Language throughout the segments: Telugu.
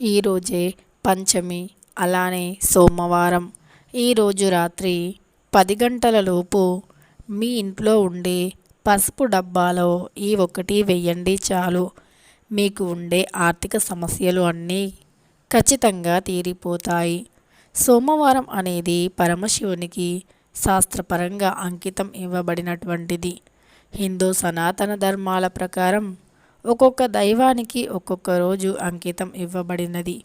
ఈరోజే పంచమి అలానే సోమవారం. ఈరోజు రాత్రి పది గంటలలోపు మీ ఇంట్లో ఉండే పసుపు డబ్బాలో ఈ ఒకటి వెయ్యండి చాలు. మీకు ఉండే ఆర్థిక సమస్యలు అన్నీ ఖచ్చితంగా తీరిపోతాయి. సోమవారం అనేది పరమశివునికి శాస్త్రపరంగా అంకితం ఇవ్వబడినటువంటిది. హిందూ సనాతన ధర్మాల ప్రకారం ఒక్కొక్క దైవానికి ఒక్కొక్క రోజు అంకితం ఇవ్వబడినది.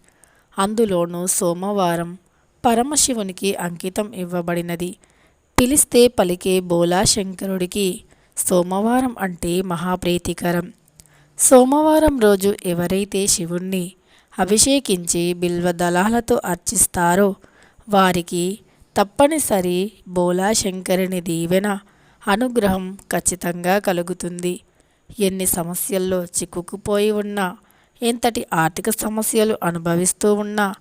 అందులోనూ సోమవారం పరమశివునికి అంకితం ఇవ్వబడినది. పిలిస్తే పలికే బోలాశంకరుడికి సోమవారం అంటే మహాప్రీతికరం. సోమవారం రోజు ఎవరైతే శివుణ్ణి అభిషేకించి బిల్వ దళాలతో అర్చిస్తారో వారికి తప్పనిసరి బోలాశంకరుని దీవెన అనుగ్రహం ఖచ్చితంగా కలుగుతుంది. ఎన్ని సమస్యల్లో చిక్కుకుపోయి ఉన్నా ఎంతటి ఆర్థిక సమస్యలు అనుభవిస్తూ ఉన్నా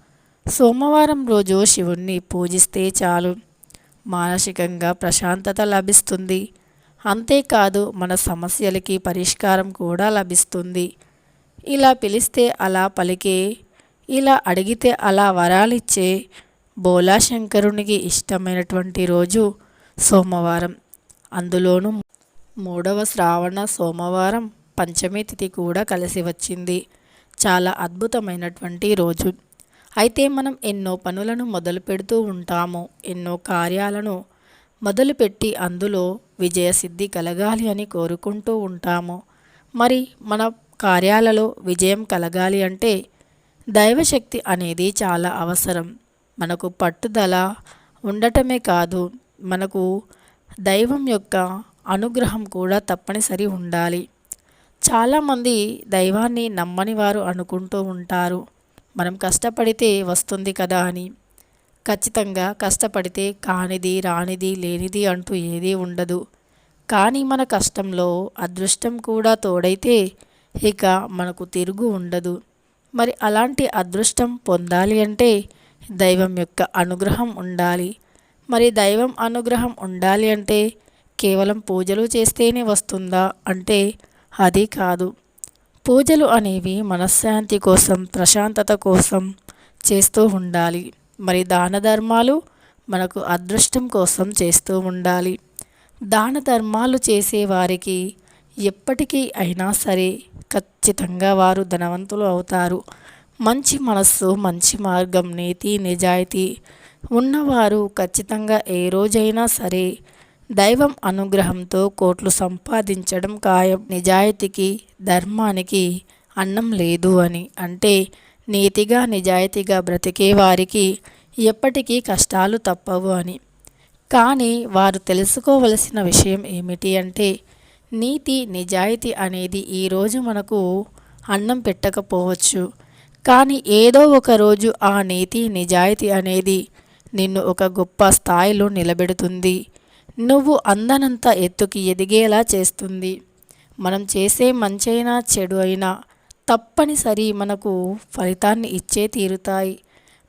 సోమవారం రోజు శివుణ్ణి పూజిస్తే చాలు. మానసికంగా ప్రశాంతత లభిస్తుంది. అంతేకాదు మన సమస్యలకి పరిష్కారం కూడా లభిస్తుంది. ఇలా పిలిస్తే అలా పలికే ఇలా అడిగితే అలా వరాలిచ్చే బోలాశంకరునికి ఇష్టమైనటువంటి రోజు సోమవారం. అందులోనూ మూడవ శ్రావణ సోమవారం పంచమి తిథి కూడా కలిసి వచ్చింది. చాలా అద్భుతమైనటువంటి రోజు. అయితే మనం ఎన్నో పనులను మొదలు పెడుతూ ఉంటాము. ఎన్నో కార్యాలను మొదలుపెట్టి అందులో విజయసిద్ధి కలగాలి అని కోరుకుంటూ ఉంటాము. మరి మన కార్యాలలో విజయం కలగాలి అంటే దైవశక్తి అనేది చాలా అవసరం. మనకు పట్టుదల ఉండటమే కాదు. మనకు దైవం యొక్క అనుగ్రహం కూడా తప్పనిసరి ఉండాలి. చాలామంది దైవాన్ని నమ్మని వారు అనుకుంటూ ఉంటారు. మనం కష్టపడితే వస్తుంది కదా అని. ఖచ్చితంగా కష్టపడితే కానిది రానిది లేనిది అంటూ ఏదీ ఉండదు. కానీ మన కష్టంలో అదృష్టం కూడా తోడైతే ఇక మనకు తిరుగు ఉండదు. మరి అలాంటి అదృష్టం పొందాలి అంటే దైవం యొక్క అనుగ్రహం ఉండాలి. మరి దైవం అనుగ్రహం ఉండాలి అంటే కేవలం పూజలు చేస్తేనే వస్తుందా? అంటే అది కాదు. పూజలు అనేవి మనశ్శాంతి కోసం ప్రశాంతత కోసం చేస్తూ ఉండాలి. మరి దాన ధర్మాలు మనకు అదృష్టం కోసం చేస్తూ ఉండాలి. దాన ధర్మాలు చేసేవారికి ఎప్పటికీ అయినా సరే ఖచ్చితంగా వారు ధనవంతులు అవుతారు. మంచి మనస్సు మంచి మార్గం నీతి నిజాయితీ ఉన్నవారు ఖచ్చితంగా ఏ రోజైనా సరే దైవం అనుగ్రహంతో కోట్లు సంపాదించడం ఖాయం. నిజాయితీకి ధర్మానికి అన్నం లేదు అని అంటే నీతిగా నిజాయితీగా బ్రతికే వారికి ఎప్పటికీ కష్టాలు తప్పవు అని. కానీ వారు తెలుసుకోవలసిన విషయం ఏమిటి అంటే నీతి నిజాయితీ అనేది ఈరోజు మనకు అన్నం పెట్టకపోవచ్చు. కానీ ఏదో ఒక రోజు ఆ నీతి నిజాయితీ అనేది నిన్ను ఒక గొప్ప స్థాయిలో నిలబెడుతుంది. నువ్వు అందనంత ఎత్తుకి ఎదిగేలా చేస్తుంది. మనం చేసే మంచైనా చెడు అయినా తప్పనిసరి మనకు ఫలితాన్ని ఇచ్చే తీరుతాయి.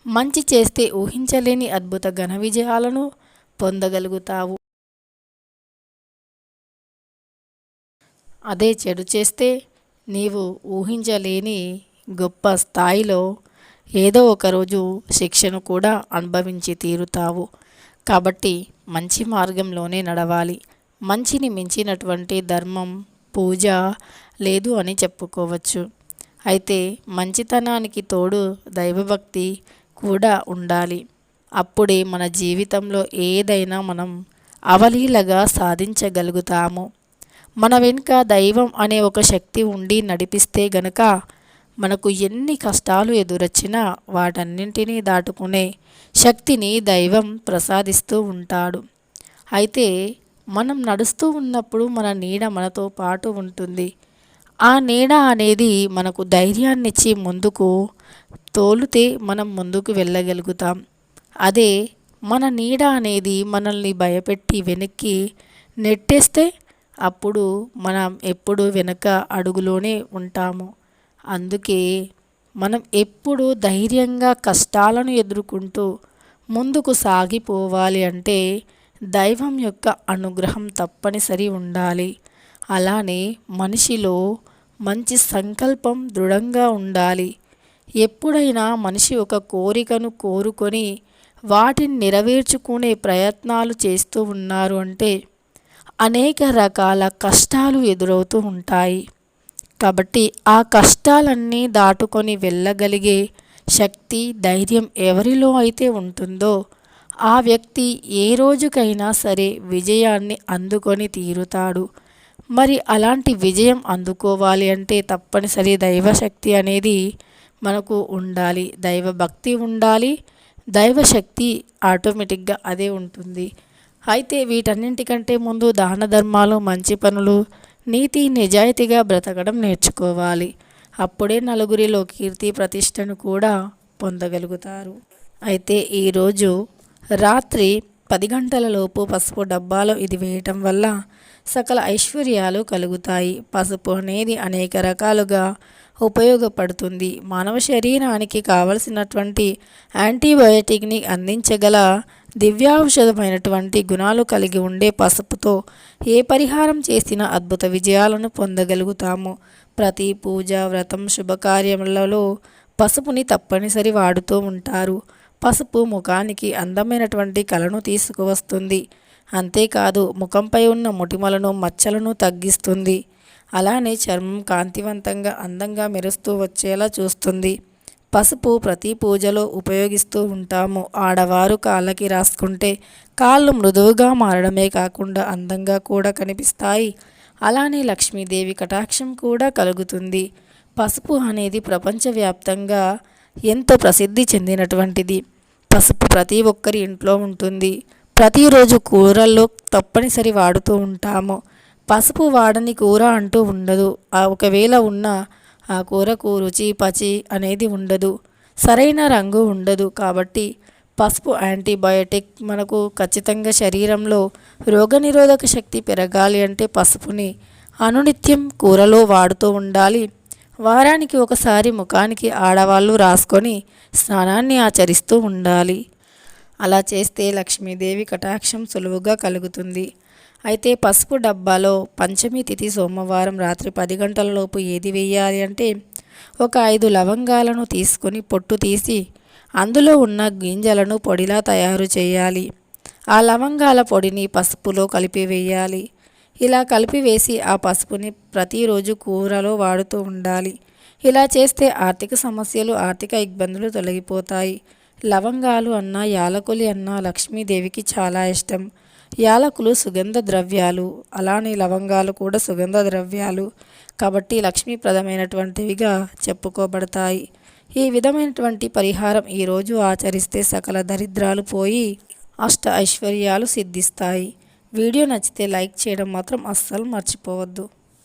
మంచి చేస్తే ఊహించలేని అద్భుత ఘన విజయాలను పొందగలుగుతావు. అదే చెడు చేస్తే నీవు ఊహించలేని గొప్ప స్థాయిలో ఏదో ఒకరోజు శిక్షను కూడా అనుభవించి తీరుతావు. కాబట్టి మంచి మార్గంలోనే నడవాలి. మంచిని మించినటువంటి ధర్మం పూజ లేదు అని చెప్పుకోవచ్చు. అయితే మంచితనానికి తోడు దైవభక్తి కూడా ఉండాలి. అప్పుడే మన జీవితంలో ఏదైనా మనం అవలీలగా సాధించగలుగుతాము. మన వెనుక దైవం అనే ఒక శక్తి ఉండి నడిపిస్తే గనక మనకు ఎన్ని కష్టాలు ఎదురొచ్చినా వాటన్నింటినీ దాటుకునే శక్తిని దైవం ప్రసాదిస్తూ ఉంటాడు. అయితే మనం నడుస్తూ ఉన్నప్పుడు మన నీడ మనతో పాటు ఉంటుంది. ఆ నీడ అనేది మనకు ధైర్యాన్నిచ్చి ముందుకు తోలుతే మనం ముందుకు వెళ్ళగలుగుతాం. అదే మన నీడ అనేది మనల్ని భయపెట్టి వెనక్కి నెట్టేస్తే అప్పుడు మనం ఎప్పుడు వెనక అడుగులోనే ఉంటాము. అందుకే మనం ఎప్పుడు ధైర్యంగా కష్టాలను ఎదుర్కొంటూ ముందుకు సాగిపోవాలి అంటే దైవం యొక్క అనుగ్రహం తప్పనిసరి ఉండాలి. అలానే మనిషిలో మంచి సంకల్పం దృఢంగా ఉండాలి. ఎప్పుడైనా మనిషి ఒక కోరికను కోరుకొని వాటిని నెరవేర్చుకునే ప్రయత్నాలు చేస్తూ ఉన్నారు అంటే అనేక రకాల కష్టాలు ఎదురవుతూ ఉంటాయి. కాబట్టి ఆ కష్టాలన్నీ దాటుకొని వెళ్ళగలిగే శక్తి ధైర్యం ఎవరిలో అయితే ఉంటుందో ఆ వ్యక్తి ఏ రోజుకైనా సరే విజయాన్ని అందుకొని తీరుతాడు. మరి అలాంటి విజయం అందుకోవాలి అంటే తప్పనిసరి దైవశక్తి అనేది మనకు ఉండాలి. దైవ భక్తి ఉండాలి. దైవశక్తి ఆటోమేటిక్గా అదే ఉంటుంది. అయితే వీటన్నింటికంటే ముందు దాన ధర్మాలు మంచి పనులు నీతి నిజాయితీగా బ్రతకడం నేర్చుకోవాలి. అప్పుడే నలుగురిలో కీర్తి ప్రతిష్టను కూడా పొందగలుగుతారు. అయితే ఈరోజు రాత్రి పది గంటల లోపు పసుపు డబ్బాలో ఇది వేయటం వల్ల సకల ఐశ్వర్యాలు కలుగుతాయి. పసుపు అనేది అనేక రకాలుగా ఉపయోగపడుతుంది. మానవ శరీరానికి కావలసినటువంటి యాంటీబయోటిక్ని అందించగల దివ్యాఔషధమైనటువంటి గుణాలు కలిగి ఉండే పసుపుతో ఏ పరిహారం చేసినా అద్భుత విజయాలను పొందగలుగుతాము. ప్రతి పూజ వ్రతం శుభకార్యములలో పసుపుని తప్పనిసరి వాడుతూ ఉంటారు. పసుపు ముఖానికి అందమైనటువంటి కళను తీసుకువస్తుంది. అంతేకాదు ముఖంపై ఉన్న ముటిమలను మచ్చలను తగ్గిస్తుంది. అలానే చర్మం కాంతివంతంగా అందంగా మెరుస్తూ వచ్చేలా చూస్తుంది. పసుపు ప్రతి పూజలో ఉపయోగిస్తూ ఉంటాము. ఆడవారు కాళ్ళకి రాసుకుంటే కాళ్ళు మృదువుగా మారడమే కాకుండా అందంగా కూడా కనిపిస్తాయి. అలానే లక్ష్మీదేవి కటాక్షం కూడా కలుగుతుంది. పసుపు అనేది ప్రపంచవ్యాప్తంగా ఎంతో ప్రసిద్ధి చెందినటువంటిది. పసుపు ప్రతి ఒక్కరి ఇంట్లో ఉంటుంది. ప్రతిరోజు కూరల్లో తప్పనిసరి వాడుతూ ఉంటాము. పసుపు వాడని కూర అంటూ ఉండదు. ఆ ఒకవేళ ఉన్న ఆ కూరకు రుచి పచి అనేది ఉండదు. సరైన రంగు ఉండదు కాబట్టి పసుపు యాంటీబయోటిక్ మనకు ఖచ్చితంగా శరీరంలో రోగనిరోధక శక్తి పెరగాలి అంటే పసుపుని అనునిత్యం కూరలో వాడుతూ ఉండాలి. వారానికి ఒకసారి ముఖానికి ఆడవాళ్ళు రాసుకొని స్నానాన్ని ఆచరిస్తూ ఉండాలి. అలా చేస్తే లక్ష్మీదేవి కటాక్షం సులువుగా కలుగుతుంది. అయితే పసుపు డబ్బాలో పంచమి తిథి సోమవారం రాత్రి పది గంటలలోపు ఏది వేయాలి అంటే ఒక ఐదు లవంగాలను తీసుకొని పొట్టు తీసి అందులో ఉన్న గింజలను పొడిలా తయారు చేయాలి. ఆ లవంగాల పొడిని పసుపులో కలిపి వేయాలి. ఇలా కలిపి వేసి ఆ పసుపుని ప్రతిరోజు కూరలో వాడుతూ ఉండాలి. ఇలా చేస్తే ఆర్థిక సమస్యలు ఆర్థిక ఇబ్బందులు తొలగిపోతాయి. లవంగాలు అన్న యాలకులి అన్న లక్ష్మీదేవికి చాలా ఇష్టం. యాలకులు సుగంధ ద్రవ్యాలు అలానే లవంగాలు కూడా సుగంధ ద్రవ్యాలు. కాబట్టి లక్ష్మీప్రదమైనటువంటివిగా చెప్పుకోబడతాయి. ఈ విధమైనటువంటి పరిహారం ఈరోజు ఆచరిస్తే సకల దరిద్రాలు పోయి అష్ట ఐశ్వర్యాలు సిద్ధిస్తాయి. వీడియో నచ్చితే లైక్ చేయడం మాత్రం అస్సలు మర్చిపోవద్దు.